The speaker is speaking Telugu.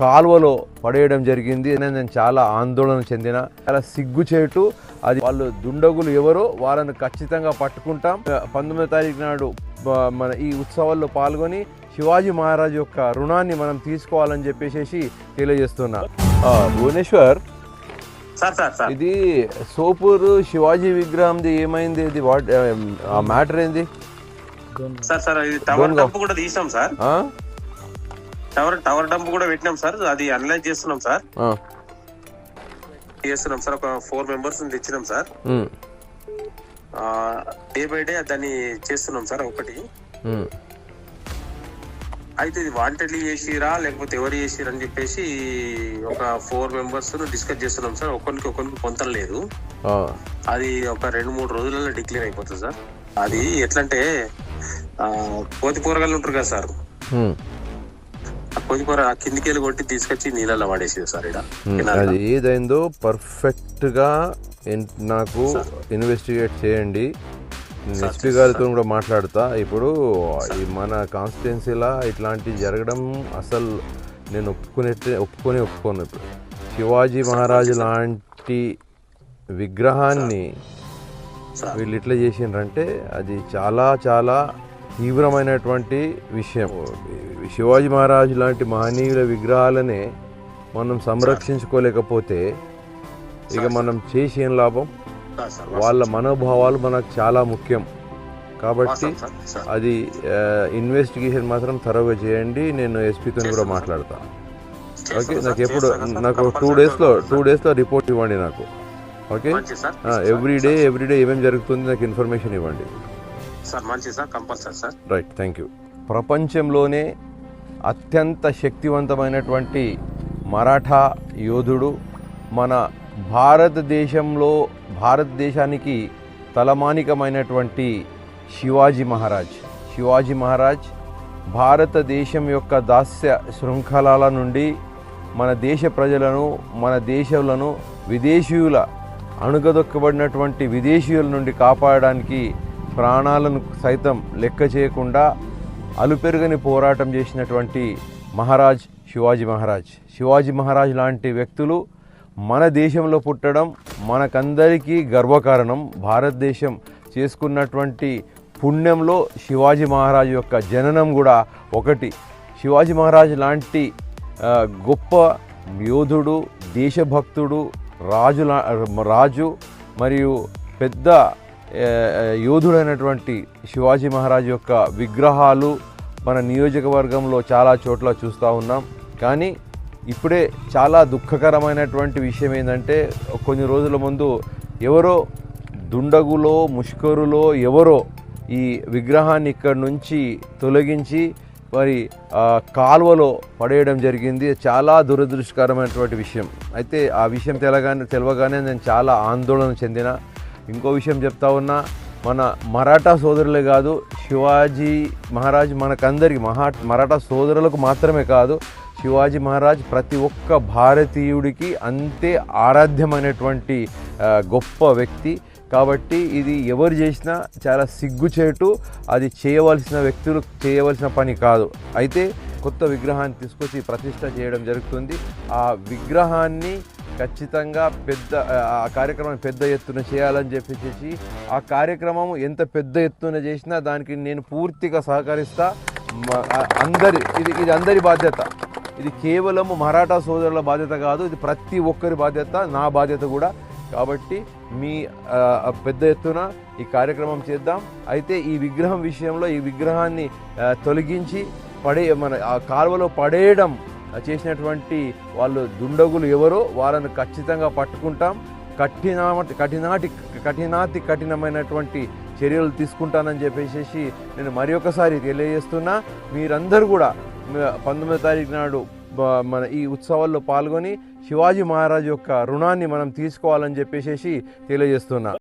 కాలువలో పడేయడం జరిగింది. నేను నేను చాలా ఆందోళన చెందిన చాలా సిగ్గుచేటు. అది వాళ్ళు దుండగులు ఎవరో వాళ్ళని ఖచ్చితంగా పట్టుకుంటాం. పంతొమ్మిదో తారీఖు నాడు మన ఈ ఉత్సవాల్లో పాల్గొని శివాజీ మహారాజ్ యొక్క రుణాన్ని మనం తీసుకోవాలని చెప్పేసి తెలియజేస్తున్నా. భువనేశ్వర్? ఇది సోపూర్ శివాజీ విగ్రహంది ఏమైంది? ఇది వాట్ మ్యాటర్ ఏంది? సార్ సార్ ఇది కూడా తీసినాం సార్? టవర్ టవర్ డంప్ కూడా పెట్టినాం సార్. అది అనలైజ్ చేస్తున్నాం సార్. చేస్తున్నాం సార్. ఒక ఫోర్ మెంబర్స్ తెచ్చినాం సార్. డే బై డే దాన్ని చేస్తున్నాం సార్ ఒకటి. అయితే ఇది వాంటెడ్లీ చేసిరా లేకపోతే ఎవరు చేసిరా అని చెప్పేసి ఒక ఫోర్ మెంబర్స్ డిస్కస్ చేస్తున్నాం సార్. ఒకరికి ఒకరికి పొంతం లేదు. అది ఒక రెండు మూడు రోజులలో డిక్లేర్ అయిపోతుంది సార్. అది ఎట్లంటే కోతి కూరగాయలు ఉంటారు కదా సార్. ఉమ్. ఆ కోతి కూర ఆ కిందికి వెళ్ళి కొట్టి తీసుకొచ్చి నీళ్ళలో పడేసేది సార్ ఇక్కడ అది ఏదైందో పర్ఫెక్ట్గా నాకు ఇన్వెస్టిగేట్ చేయండి. ఎస్పీ గారితో కూడా మాట్లాడతా. ఇప్పుడు ఈ మన కాన్స్టిట్యున్సీలా ఇట్లాంటివి జరగడం అసలు నేను ఒప్పుకునే ఒప్పుకొని ఒప్పుకోను ఇప్పుడు. శివాజీ మహారాజు లాంటి విగ్రహాన్ని వీళ్ళు ఇట్లా చేసిండ్రంటే అది చాలా చాలా తీవ్రమైనటువంటి విషయం. శివాజీ మహారాజు లాంటి మహనీయుల విగ్రహాలనే మనం సంరక్షించుకోలేకపోతే ఇక మనం చేసి ఏం లాభం? వాళ్ళ మనోభావాలు మనకు చాలా ముఖ్యం. కాబట్టి. అది ఇన్వెస్టిగేషన్ మాత్రం త్వరగా చేయండి. నేను ఎస్పీతో కూడా మాట్లాడతా. ఓకే? నాకు ఎప్పుడు నాకు టూ డేస్లో టూ. డేస్లో రిపోర్ట్ ఇవ్వండి నాకు. Okay? Every day every day ఏమేమి జరుగుతుంది నాకు ఇన్ఫర్మేషన్ ఇవ్వండి. సార్ మంచిది sir. Compulsory sir. Right thank you ప్రపంచంలోనే అత్యంత శక్తివంతమైనటువంటి మరాఠా యోధుడు మన భారతదేశంలో భారతదేశానికి తలమానికమైనటువంటి శివాజీ మహారాజ్. శివాజీ మహారాజ్ భారతదేశం యొక్క దాస్య శృంఖలాల నుండి మన దేశ ప్రజలను మన దేశంలను విదేశీయుల అణుగదొక్కబడినటువంటి విదేశీయుల నుండి కాపాడడానికి ప్రాణాలను సైతం లెక్క చేయకుండా అలుపెరుగని పోరాటం చేసినటువంటి మహారాజ్ శివాజీ మహారాజ్. శివాజీ మహారాజ్ లాంటి వ్యక్తులు మన దేశంలో పుట్టడం మనకందరికీ గర్వకారణం. భారతదేశం చేసుకున్నటువంటి పుణ్యంలో శివాజీ మహారాజ్ యొక్క జననం కూడా ఒకటి. శివాజీ మహారాజ్ లాంటి గొప్ప యోధుడు దేశభక్తుడు రాజు రాజు మరియు పెద్ద యోధుడైనటువంటి శివాజీ మహారాజ్ యొక్క విగ్రహాలు మన నియోజకవర్గంలో చాలా చోట్ల చూస్తూ ఉన్నాం. కానీ ఇప్పుడే చాలా దుఃఖకరమైనటువంటి విషయం ఏంటంటే కొన్ని రోజుల ముందు ఎవరో దుండగులో ముష్కరులో ఎవరో ఈ విగ్రహాన్ని ఇక్కడ నుంచి తొలగించి మరి కాల్వలో పడేయడం జరిగింది. చాలా దురదృష్టకరమైనటువంటి విషయం. అయితే ఆ విషయం తెలగానే తెలవగానే నేను చాలా ఆందోళన చెందిన ఇంకో విషయం చెప్తా ఉన్నా మన మరాఠా సోదరులే కాదు శివాజీ మహారాజ్ మనకందరికి మహా మరాఠా సోదరులకు మాత్రమే కాదు శివాజీ మహారాజ్ ప్రతి ఒక్క భారతీయుడికి అంతే ఆరాధ్యమైనటువంటి గొప్ప వ్యక్తి. కాబట్టి ఇది ఎవరు చేసినా చాలా సిగ్గుచేటు అది చేయవలసిన వ్యక్తులు చేయవలసిన పని కాదు. అయితే కొత్త విగ్రహాన్ని తీసుకొచ్చి ప్రతిష్ట చేయడం జరుగుతుంది. ఆ విగ్రహాన్ని ఖచ్చితంగా పెద్ద ఆ కార్యక్రమం పెద్ద ఎత్తున చేయాలని చెప్పేసి ఆ కార్యక్రమం ఎంత పెద్ద ఎత్తున చేసినా దానికి నేను పూర్తిగా సహకరిస్తా. అందరి ఇది ఇది అందరి బాధ్యత. ఇది కేవలం మరాఠా సోదరుల బాధ్యత కాదు ఇది ప్రతి ఒక్కరి బాధ్యత నా బాధ్యత కూడా. కాబట్టి మీ పెద్ద ఎత్తున ఈ కార్యక్రమం చేద్దాం. అయితే ఈ విగ్రహం విషయంలో ఈ విగ్రహాన్ని తొలగించి పడే మన ఆ కాలువలో పడేయడం చేసినటువంటి వాళ్ళు దుండగులు ఎవరో వాళ్ళను ఖచ్చితంగా పట్టుకుంటాం. కఠిన కఠినాటి కఠినాతి కఠినమైనటువంటి చర్యలు తీసుకుంటానని చెప్పేసి నేను మరి ఒకసారి తెలియజేస్తున్నా. మీరందరూ కూడా మ- పంతొమ్మిదో తారీఖు నాడు మన ఈ ఉత్సవాల్లో పాల్గొని శివాజీ మహారాజ్ యొక్క రుణాన్ని మనం తీసుకోవాలని చెప్పేసి తెలియజేస్తున్నా.